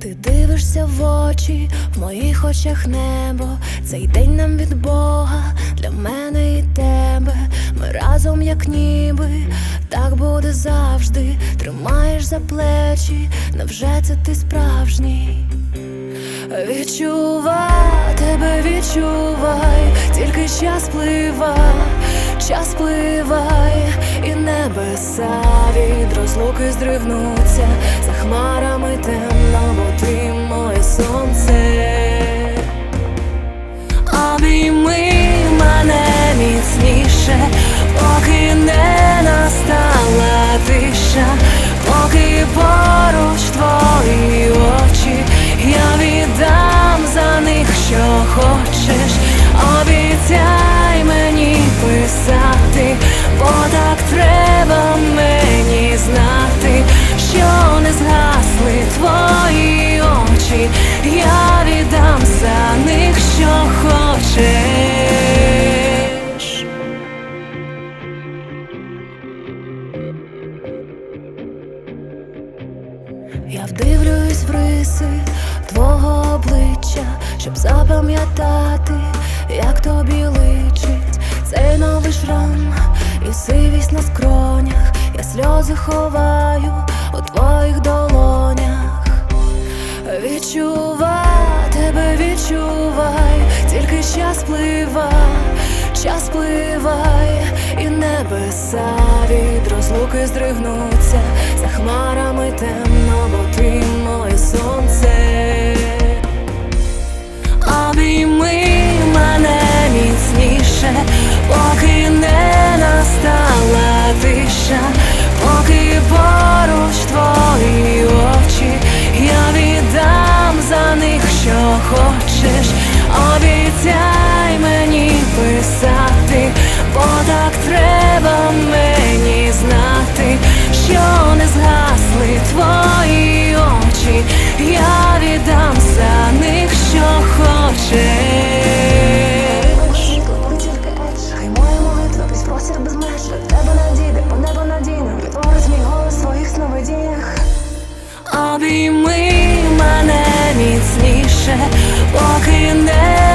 Ти дивишся в очі, в моїх очах небо. Цей день нам від Бога, для мене і тебе. Ми разом, як ніби, так буде завжди. Тримаєш за плечі, невже це ти справжній? Відчувай, тебе відчувай, тільки час плива, час пливай, і небеса від розлуки здригнуться, за хмарами темно, міцніше, Я вдивлююсь в риси твого обличчя, щоб запам'ятати, як тобі личить. Цей новий шрам і сивість на скронях, я сльози ховаю у твоїх долонях. Відчувай, тебе відчувай, тільки час плива, час пливай, і небеса від розлуки здригнуться, за хмарами темно, бо ти моє сонце. Обійми мене міцніше, поки не настала тиша, поки поруч твої очі, я віддам за них, що хочеш, обіцяй мені писати, бо так треба. осяг безмежно тебе надійде, по небо надійно Відтворить мій голос в своїх сновидіннях. Обійми мене міцніше, поки не